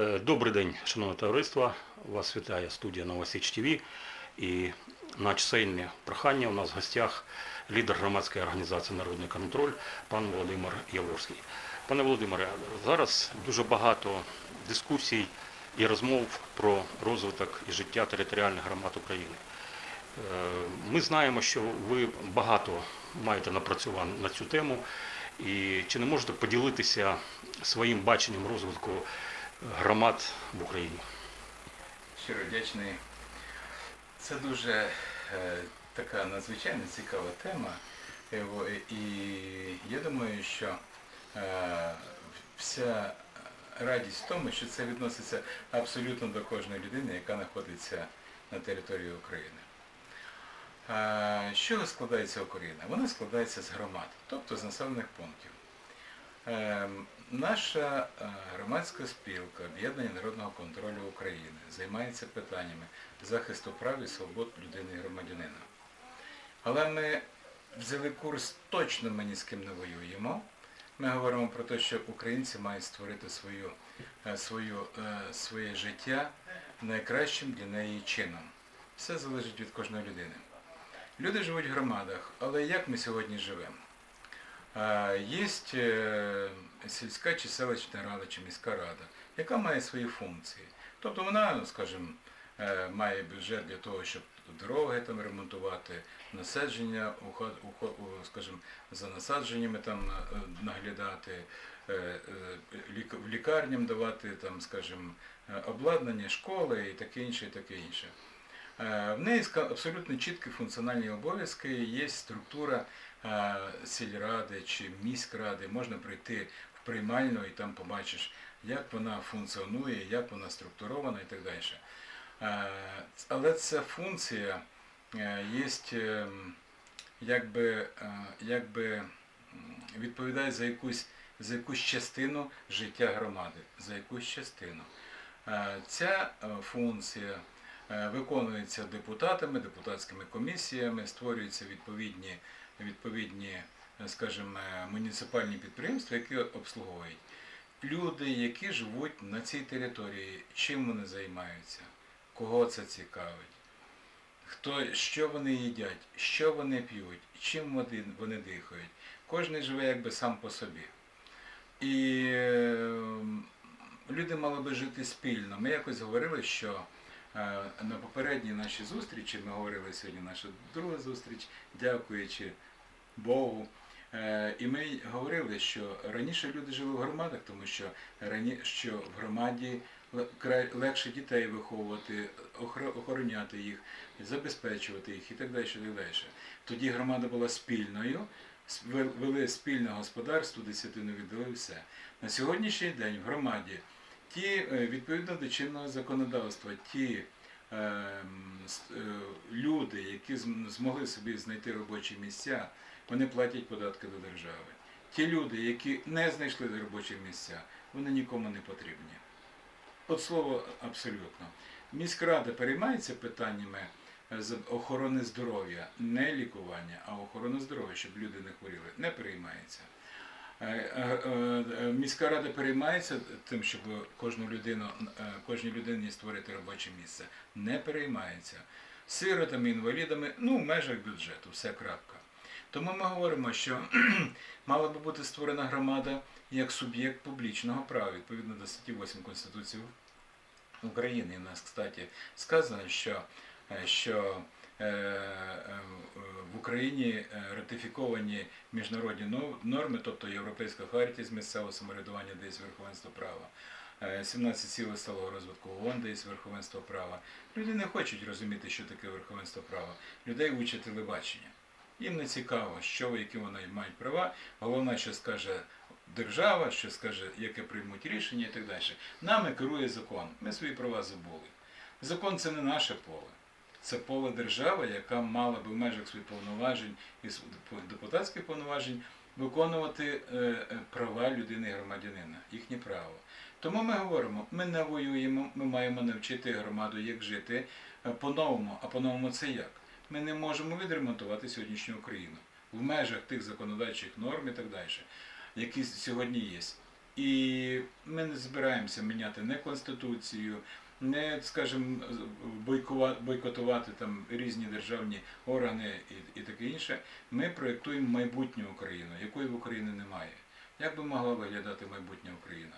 Е, Добрий день, шановне товариство. Вас вітає студія Новосіч ТВ. І на чисельне прохання у нас в гостях лідер громадської організації Народний контроль пан Володимир Яворський. Пане Володимире, зараз дуже багато дискусій і розмов про розвиток і життя територіальних громад України. Е, Ми знаємо, що ви багато маєте напрацювань на цю тему. І чи не можете поділитися своїм баченням розвитку громад в Україні? Щиро вдячний. Це дуже е, така надзвичайно цікава тема. Е, І я думаю, що е, вся радість в тому, що це відноситься абсолютно до кожної людини, яка знаходиться на території України. Е, З чого складається Україна? Вона складається з громад, тобто з населених пунктів. Е, Наша е, громадська спілка Об'єднання народного контролю України займається питаннями захисту прав і свобод людини і громадянина. Але ми взяли курс точно ми ні з ким не воюємо. Ми говоримо про те, що українці мають створити свою, е, свою, е, своє життя найкращим для неї чином. Все залежить від кожної людини. Люди живуть в громадах, але як ми сьогодні живемо? Є сільська чи селищна рада, чи міська рада, яка має свої функції. Тобто вона, скажімо, е, має бюджет для того, щоб дороги там ремонтувати, насадження, скажімо, за насадженнями там е, наглядати, е, лікарням давати там, скажімо, обладнання, школи і таке інше, і таке інше. Е, В неї абсолютно чіткі функціональні обов'язки, є структура е, сільради чи міськради, можна прийти в приймальну і там побачиш, як вона функціонує, як вона структурована і так далі. Е, Але ця функція є якби, е, якби відповідає за якусь, за якусь частину життя громади, за якусь частину. Ця функція виконується депутатами, депутатськими комісіями, створюються відповідні, відповідні е, скажімо, е, муніципальні підприємства, які обслуговують. Люди, які живуть на цій території, чим вони займаються, кого це цікавить, хто, що вони їдять, що вони п'ють, чим вони, вони дихають. Кожен живе якби сам по собі. І е, люди мали би жити спільно. Ми якось говорили, що е, на попередній нашій зустрічі, ми говорили сьогодні наша друга зустріч, дякуючи Богу. Е, І ми говорили, що раніше люди жили в громадах, тому що рані, що в громаді легше дітей виховувати, охороняти їх, забезпечувати їх і так далі. і далі. Тоді громада була спільною, вели спільне господарство, десятину віддали все. На сьогоднішній день в громаді ті, е, відповідно до чинного законодавства, ті люди, які змогли собі знайти робочі місця, вони платять податки до держави. Ті люди, які не знайшли робочі місця, вони нікому не потрібні. От слово абсолютно. Міськрада переймається питаннями е, охорони здоров'я, не лікування, а охорони здоров'я, щоб люди не хворіли, не переймається. Е, е, е, Міська рада переймається тим, щоб кожну людину, кожній людині створити робоче місце. Не переймається. Сиротами, інвалідами, ну, в межах бюджету, все крапка. Тому ми говоримо, що мала би бути створена громада як суб'єкт публічного права, відповідно до статті 8 Конституції України. У нас, кстати, сказано, що, що в Україні е, ратифіковані міжнародні норми, тобто Європейська хартія з місцевого самоврядування, де є верховенство права. е, 17 цілей сталого розвитку ООН, де є верховенство права. Люди не хочуть розуміти, що таке верховенство права. Людей учать телебачення. Їм не цікаво, що які вони мають права. Головне, що скаже держава, що скаже, яке приймуть рішення і так далі. Нами керує закон. Ми свої права забули. Закон це не наше поле. Це поле держави, яка мала би в межах своїх повноважень і депутатських повноважень виконувати е, е, права людини і громадянина, їхнє право. Тому ми говоримо, ми не воюємо, ми маємо навчити громаду, як жити е, по-новому. А по-новому це як? Ми не можемо відремонтувати сьогоднішню Україну в межах тих законодавчих норм і так далі, які сьогодні є. І ми не збираємося міняти не конституцію, не, скажімо, бойкотувати там різні державні органи і, і таке інше. Ми проєктуємо майбутню Україну, якої в Україні немає. Як би могла виглядати майбутня Україна?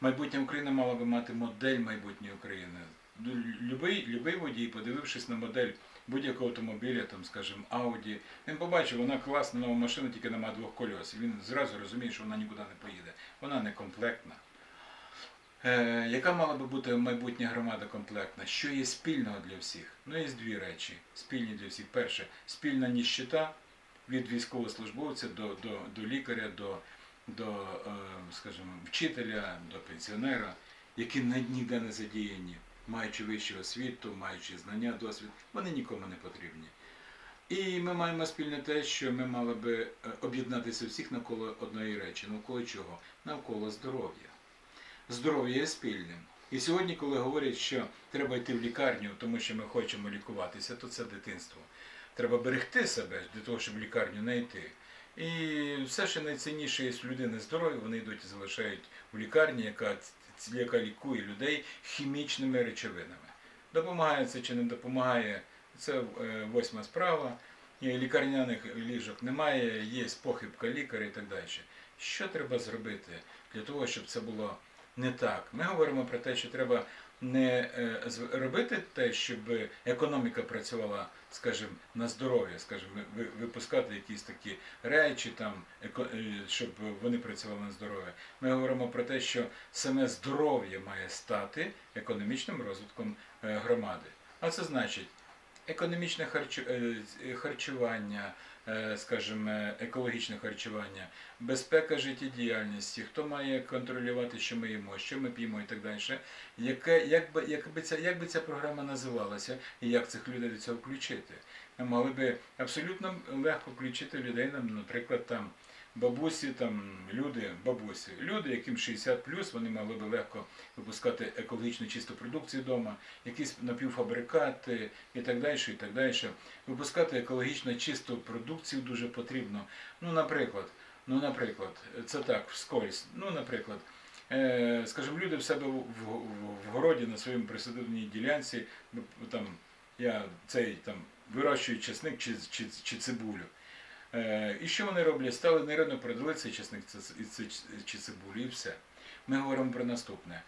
Майбутня Україна мала би мати модель майбутньої України. Ну, Любий, любий водій, подивившись на модель будь-якого автомобіля, там, скажімо, Audi, він побачив, вона класна нова машина, тільки немає двох кольос. Він зразу розуміє, що вона нікуди не поїде. Вона не комплектна. Яка мала би бути майбутня громада комплектна? Що є спільного для всіх? Ну, є дві речі. Спільні для всіх. Перше, спільна ніщита від військовослужбовця до, до, до лікаря, до, до е, скажімо, вчителя, до пенсіонера, які ніде не задіяні, маючи вищу освіту, маючи знання, досвід, вони нікому не потрібні. І ми маємо спільне те, що ми мали би е, об'єднатися всіх навколо одної речі. Навколо чого? Навколо здоров'я. Здоров'я є спільним. І сьогодні, коли говорять, що треба йти в лікарню, тому що ми хочемо лікуватися, то це дитинство. Треба берегти себе для того, щоб лікарню не йти. І все, що найцінніше в людини здоров'я, вони йдуть і залишають в лікарні, яка, яка лікує людей хімічними речовинами. Допомагає це чи не допомагає, це е, восьма справа. Лікарняних ліжок немає, є похибка лікаря і так далі. Що треба зробити для того, щоб це було не так? Ми говоримо про те, що треба не е, робити те, щоб економіка працювала, скажімо, на здоров'я, скажімо, ви- випускати якісь такі речі, там, е, щоб вони працювали на здоров'я. Ми говоримо про те, що саме здоров'я має стати економічним розвитком е, громади. А це значить економічне харчу- харчування, скажімо, е, екологічне харчування, безпека життєдіяльності, хто має контролювати, що ми їмо, що ми п'ємо і так далі. Яке, як, би, як, би ця, як би ця програма називалася і як цих людей до цього включити? Ми могли би абсолютно легко включити людей, наприклад, там. Бабусі, там люди, бабусі, люди, яким 60 вони могли би легко випускати екологічно чисту продукцію вдома, якісь напівфабрикати і так далі, і так далі. Випускати екологічно чисту продукцію дуже потрібно. Ну, наприклад, ну, наприклад, це так, вскользь. Ну, наприклад, е, скажімо, люди в себе в, в, в городі на своєму присадибній ділянці, ну, там, я цей там вирощую чесник чи, чи, чи цибулю. Е, і що вони роблять? Стали нерівно продали цей чесник чи цибулі, і все. Ми говоримо про наступне.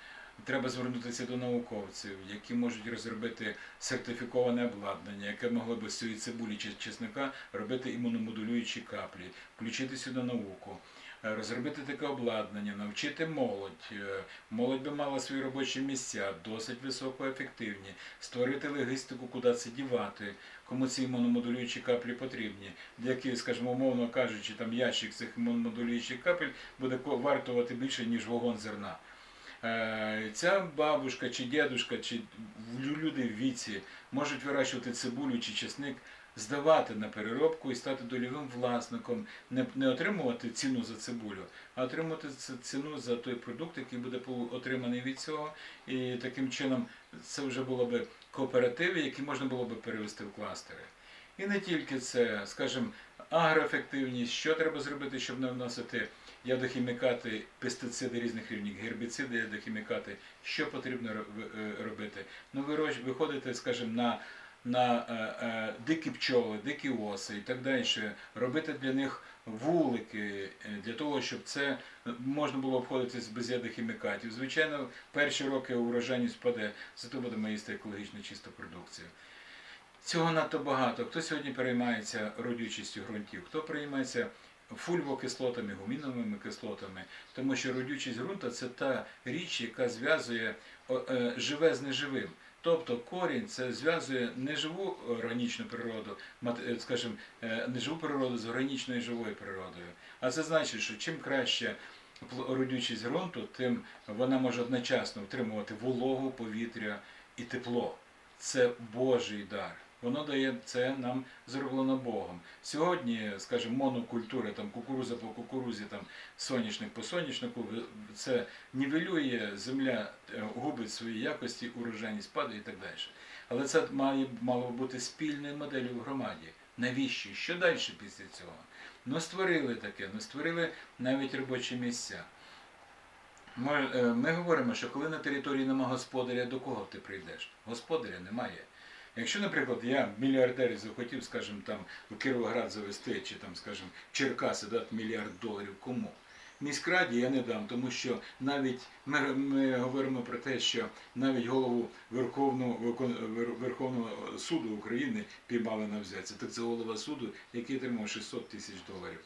Треба звернутися до науковців, які можуть розробити сертифіковане обладнання, яке могло би з цієї цибулі чи чесника робити імуномодулюючі каплі, включити сюди науку, розробити таке обладнання, навчити молодь. Е, Молодь би мала свої робочі місця, досить високоефективні, створити логістику, куди це дівати, кому ці імуномодулюючі каплі потрібні, для скажімо, умовно кажучи, там ящик цих імуномодулюючих капель буде вартувати більше, ніж вагон зерна. Е, Ця бабушка чи дідушка, чи лю- люди в віці можуть вирощувати цибулю чи чесник, здавати на переробку і стати дольовим власником, не, не отримувати ціну за цибулю, а отримувати ц- ціну за той продукт, який буде отриманий від цього. І таким чином це вже було би кооперативи, які можна було би перевести в кластери. І не тільки це, скажімо, агроефективність, що треба зробити, щоб не вносити ядохімікати, пестициди різних рівнів, гербіциди, ядохімікати, що потрібно е, робити. Ну, ви виходите, скажімо, на, на е, е, дикі пчоли, дикі оси і так далі, робити для них вулики, е, для того, щоб це можна було обходитись без ядохімікатів. Звичайно, перші роки урожайність впаде, зато будемо їсти екологічно чисту продукцію. Цього надто багато. Хто сьогодні переймається родючістю ґрунтів, хто переймається фульвокислотами, гуміновими кислотами, тому що родючість ґрунту це та річ, яка зв'язує живе з неживим. Тобто корінь це зв'язує неживу органічну природу, е, скажімо, е, неживу природу з органічною живою природою. А це значить, що чим краще родючість ґрунту, тим вона може одночасно втримувати вологу, повітря і тепло. Це Божий дар. Воно дає це нам зроблено Богом. Сьогодні, скажімо, монокультури, там кукуруза по кукурузі, там соняшник по соняшнику, це нівелює, земля е, губить свої якості, урожайність падає і так далі. Але це має мало бути спільною моделлю в громаді. Навіщо? Що далі після цього? Ну створили таке, ну створили навіть робочі місця. Ми, е, ми говоримо, що коли на території нема господаря, до кого ти прийдеш? Господаря немає. Якщо, наприклад, я мільярдер захотів, скажімо, там в Кіровоград завести, чи там, скажімо, Черкаси дати мільярд доларів кому? Міськраді я не дам, тому що навіть ми, ми говоримо про те, що навіть голову Верховного, Верховного суду України піймали на взятці. Так це голова суду, який отримав 600 тисяч доларів.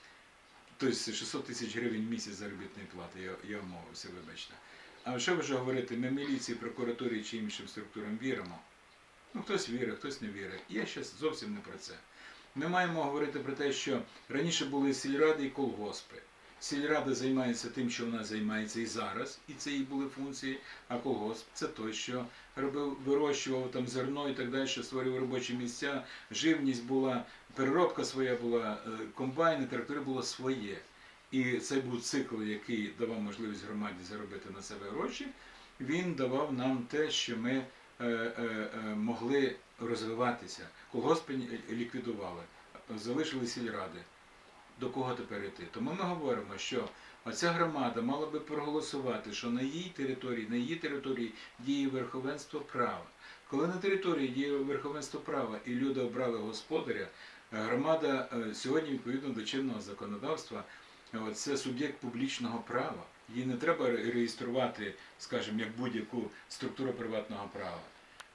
Тобто 600 тисяч гривень місяць заробітної плати, я, я мовився, вибачте. А що вже говорити, ми міліції, прокуратурі чи іншим структурам віримо? Ну, хтось вірить, хтось не вірить. Я зараз зовсім не про це. Ми маємо говорити про те, що раніше були сільради і колгоспи. Сільрада займається тим, що вона займається і зараз, і це її були функції, а колгосп це той, що робив, вирощував там зерно і так далі, що створював робочі місця, живність була, переробка своя була, е, комбайни, трактори було своє. І цей був цикл, який давав можливість громаді заробити на себе гроші. Він давав нам те, що ми могли розвиватися. Колгоспи ліквідували, залишили сільради. До кого тепер йти? Тому ми говоримо, що оця громада мала би проголосувати, що на її території, на її території діє верховенство права. Коли на території діє верховенство права і люди обрали господаря, е, громада е, сьогодні відповідно до чинного законодавства е, це суб'єкт публічного права. Її не треба реєструвати, скажімо, як будь-яку структуру приватного права.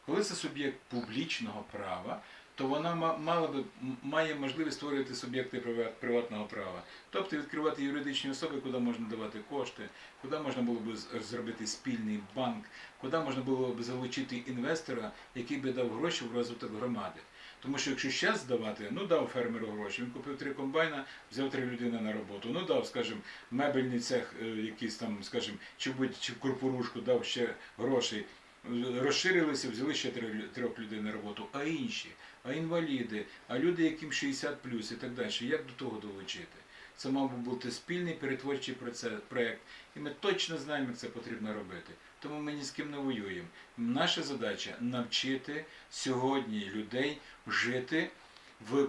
Коли це суб'єкт публічного права, то вона мала би має можливість створювати суб'єкти приватного права, тобто відкривати юридичні особи, куди можна давати кошти, куди можна було б зробити спільний банк, куди можна було б залучити інвестора, який би дав гроші в розвиток громади. Тому що якщо зараз здавати, ну дав фермеру гроші, він купив три комбайна, взяв три людини на роботу. Ну дав, скажімо, мебельний цех, е, якийсь там, скажімо, чи будь чи в корпорушку дав ще гроші. Розширилися, взяли ще трьох людей на роботу, а інші, а інваліди, а люди, яким 60 плюс і так далі. Як до того долучити? Це мав би бути спільний перетворчий проце- проект, і ми точно знаємо, як це потрібно робити. Тому ми ні з ким не воюємо. Наша задача навчити сьогодні людей жити в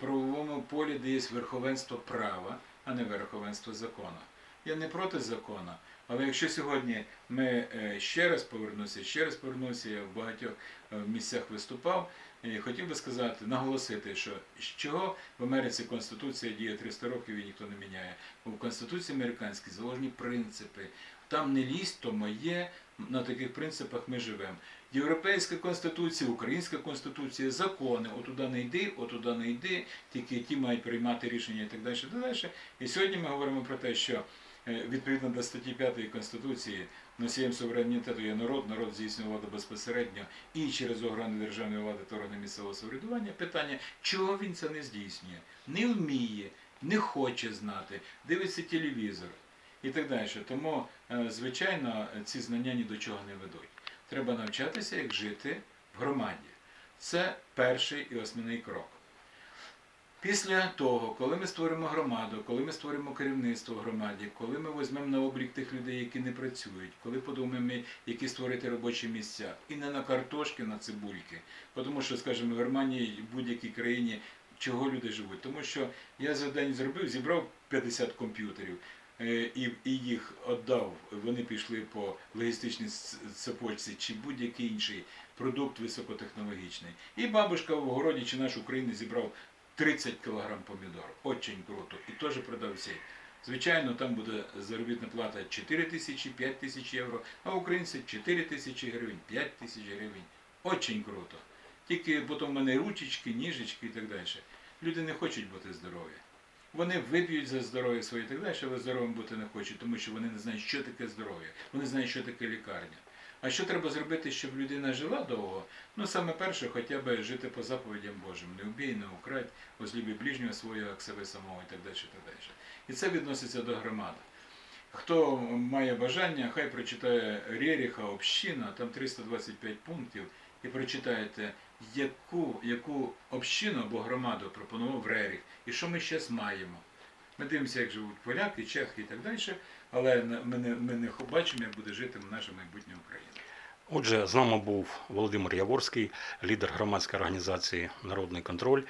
правовому полі, де є верховенство права, а не верховенство закону. Я не проти закону, але якщо сьогодні ми е, ще раз повернуся, ще раз повернуся, я в багатьох е, місцях виступав, і хотів би сказати, наголосити, що з чого в Америці Конституція діє 300 років і ніхто не міняє. Бо в Конституції американській заложені принципи. Там не лізь, то моє, на таких принципах ми живемо. Європейська конституція, українська конституція, закони, отуда не йди, отуда не йди, тільки ті мають приймати рішення і так далі. так далі. І сьогодні ми говоримо про те, що е, відповідно до статті 5 Конституції носієм суверенітету є народ, народ здійснює владу безпосередньо і через органи державної влади та органи місцевого самоврядування. Питання, чого він це не здійснює, не вміє, не хоче знати, дивиться телевізор і так далі. Тому, е, звичайно, ці знання ні до чого не ведуть. Треба навчатися, як жити в громаді. Це перший і основний крок. Після того, коли ми створимо громаду, коли ми створимо керівництво в громаді, коли ми візьмемо на облік тих людей, які не працюють, коли подумаємо, які створити робочі місця, і не на картошки, на цибульки. Тому що, скажімо, в Германії, в будь-якій країні, чого люди живуть. Тому що я за день зробив, зібрав 50 комп'ютерів. е, І, їх віддав, вони пішли по логістичній цепочці чи будь-який інший продукт високотехнологічний. І бабушка в городі чи наш України зібрав 30 кг помідор. Очень круто. І теж продав всі. Звичайно, там буде заробітна плата 4 тисячі, 5 тисяч євро, а українці 4 тисячі гривень, 5 тисяч гривень. Очень круто. Тільки потім в мене ручечки, ніжечки і так далі. Люди не хочуть бути здорові. Вони вип'ють за здоров'я своє і так далі, але здоровим бути не хочуть, тому що вони не знають, що таке здоров'я. Вони знають, що таке лікарня. А що треба зробити, щоб людина жила довго? Ну, саме перше, хоча б жити по заповідям Божим. Не вбій, не украдь, возлюби ближнього свого, як себе самого і так далі. Так далі. і це відноситься до громади. Хто має бажання, хай прочитає Реріха, община, там 325 пунктів, і прочитаєте, яку, яку общину або громаду пропонував Реріх, і що ми зараз маємо. Ми дивимося, як живуть поляки, чехи і так далі, але ми не, ми не бачимо, як буде жити наша майбутня Україна. Отже, з нами був Володимир Яворський, лідер громадської організації Народний контроль,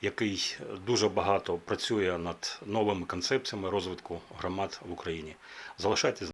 який дуже багато працює над новими концепціями розвитку громад в Україні. Залишайтесь з нами.